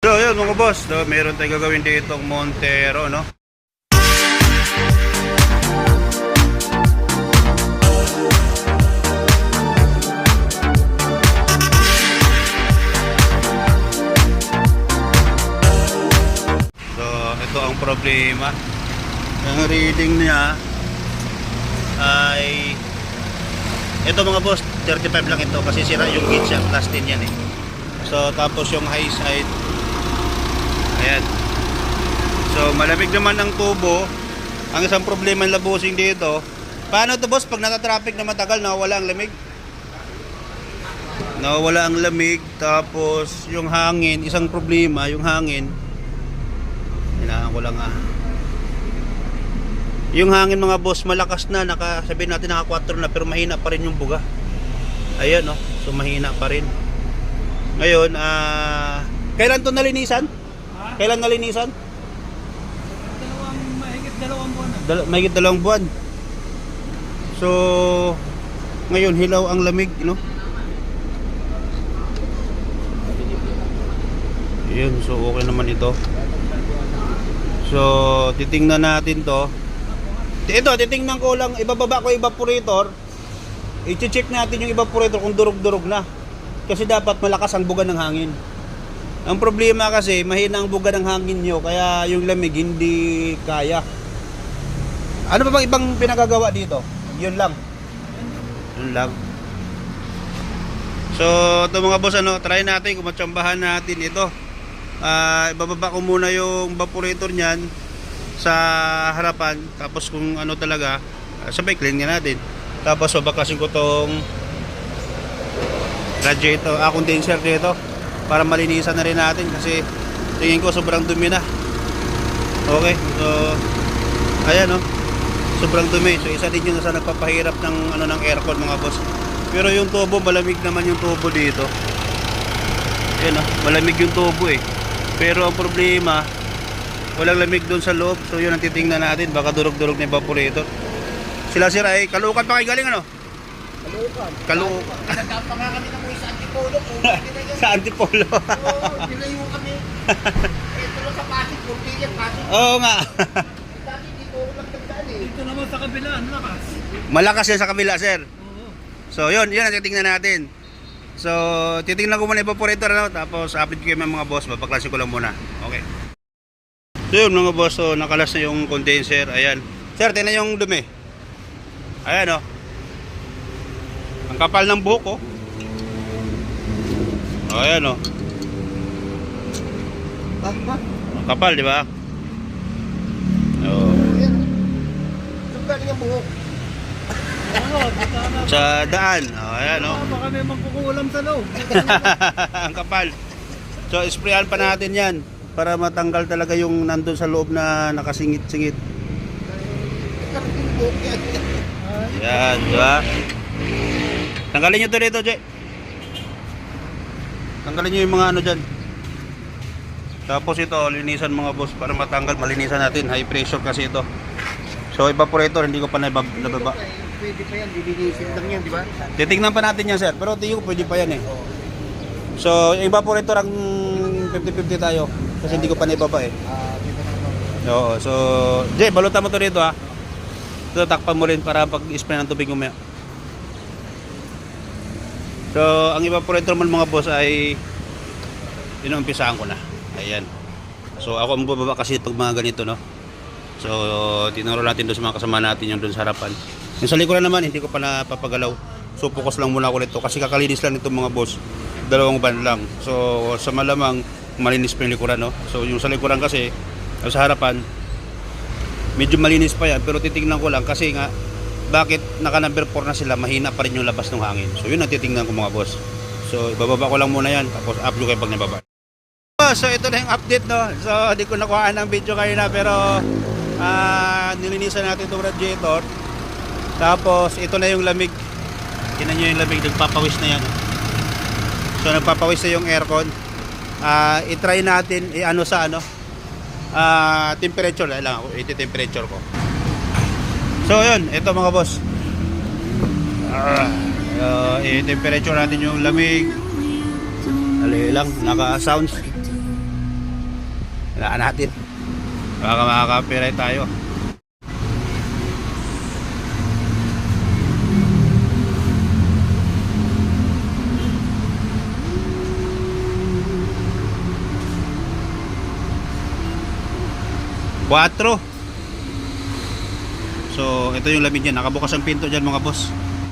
So yun mga boss, no, meron tayong gagawin ditong Montero, no? So ito ang problema. Ang reading niya ay ito mga boss, 35 lang ito kasi sira yung gauge niya, plus 10 yan eh. So tapos yung high side Ayan. So malamig naman ang tubo. Ang isang problema ng labusing dito, paano to boss pag nata-traffic na matagal nawawala ang lamig? Nawawala ang lamig tapos yung hangin, isang problema, yung hangin. Hinaan ko lang ah. Yung hangin mga boss malakas na, naka sabihin natin naka 4 na pero mahina pa rin yung buga. Ayan no. So mahina pa rin. Ngayon, ah kailan to nalinisan? Kailan nalinisan? Dalawang, mahigit dalawang buwan. Dal mahigit dalawang buwan. So, ngayon hilaw ang lamig, no? Yun, so okay naman ito. So, titingnan natin to. Ito, titingnan ko lang, ibababa ko yung evaporator. I-check natin yung evaporator kung durog-durog na. Kasi dapat malakas ang buga ng hangin. Ang problema kasi, mahina ang buga ng hangin nyo, kaya yung lamig hindi kaya. Ano pa bang ibang pinagagawa dito? Yun lang. Yun lang. So, ito mga boss, ano, try natin kung matsambahan natin ito. Ah, ibababa ko muna yung evaporator niyan sa harapan. Tapos kung ano talaga, uh, sabay clean nga natin. Tapos babakasin ko tong radiator, ah, condenser dito para malinisan na rin natin kasi tingin ko sobrang dumi na. Okay, so ayan oh. Sobrang dumi. So isa din yun sa nagpapahirap ng ano ng aircon mga boss. Pero yung tubo malamig naman yung tubo dito. Ayan oh, malamig yung tubo eh. Pero ang problema walang lamig doon sa loob. So yun ang titingnan natin. Baka durog-durog na evaporator. Sila sira ay kalukan pa kayo galing ano? Kalukan. Kalu Nagkapa nga kami ng sa Antipolo. Sa Antipolo. Oo, nilayo kami. Ito lang sa Pasig, Portillas, Pasig. Oo nga. Dati dito ako lang nagdaan eh. Dito naman sa kabila, ang lakas. Malakas yan sa kabila, sir. Oo. So yun, yun ang titingnan natin. So titingnan ko muna yung evaporator ano, tapos update ko yung mga boss, papaklase ko lang muna. Okay. So yun mga boss, so nakalas na yung condenser, ayan. Sir, tingnan yung dumi. Ayan oh. Ang kapal ng buhok oh. Oh, ayan oh. Ang kapal, di ba? Oh. Sa daan. Oh, ayan oh. Baka may magkukulam sa loob. ang kapal. So, sprayan pa natin yan para matanggal talaga yung nandun sa loob na nakasingit-singit. Yan, di ba? Tanggalin nyo to dito, Jay. Tanggalin nyo yung mga ano dyan. Tapos ito, linisan mga boss para matanggal. Malinisan natin. High pressure kasi ito. So, evaporator, hindi ko pa nabab nababa. Pwede pa yan, dilinisin lang yan, di ba? Titignan pa natin yan, sir. Pero tingin ko pwede pa yan eh. So, evaporator ang 50-50 tayo. Kasi hindi ko pa naibaba eh. Ah, dito na naman. Oo, so, Jay, balutan mo to dito ha. Ito, takpan mo rin para pag-spray ng tubig umaya. So, ang evaporator man mga boss ay inumpisahan ko na. Ayan. So, ako ang bababa kasi pag mga ganito, no? So, tinuro natin doon sa mga kasama natin yung doon sa harapan. Yung sa likuran naman, hindi ko pa napapagalaw. So, focus lang muna ako nito kasi kakalinis lang nito mga boss. Dalawang ban lang. So, sa malamang, malinis pa yung likuran, no? So, yung sa likuran kasi, sa harapan, medyo malinis pa yan. Pero titingnan ko lang kasi nga, bakit naka number 4 na sila, mahina pa rin yung labas ng hangin. So, yun ang titingnan ko mga boss. So, ibababa ko lang muna yan, tapos upload kayo pag nababa. So, ito na yung update, no? So, di ko nakuhaan ng video kayo na, pero ah nilinisan natin itong radiator. Tapos, ito na yung lamig. Tingnan nyo yung lamig, nagpapawis na yan. So, nagpapawis na yung aircon. Ah, i-try natin, i-ano sa ano, ah temperature, lang ako, ito temperature ko. So, yun, ito mga boss. Ah, uh, i-temperature natin yung lamig. Dali lang, naka-sounds. Wala natin. Baka makaka-copyright tayo. Quatro. So, ito yung lamig niyan. Nakabukas ang pinto dyan mga boss.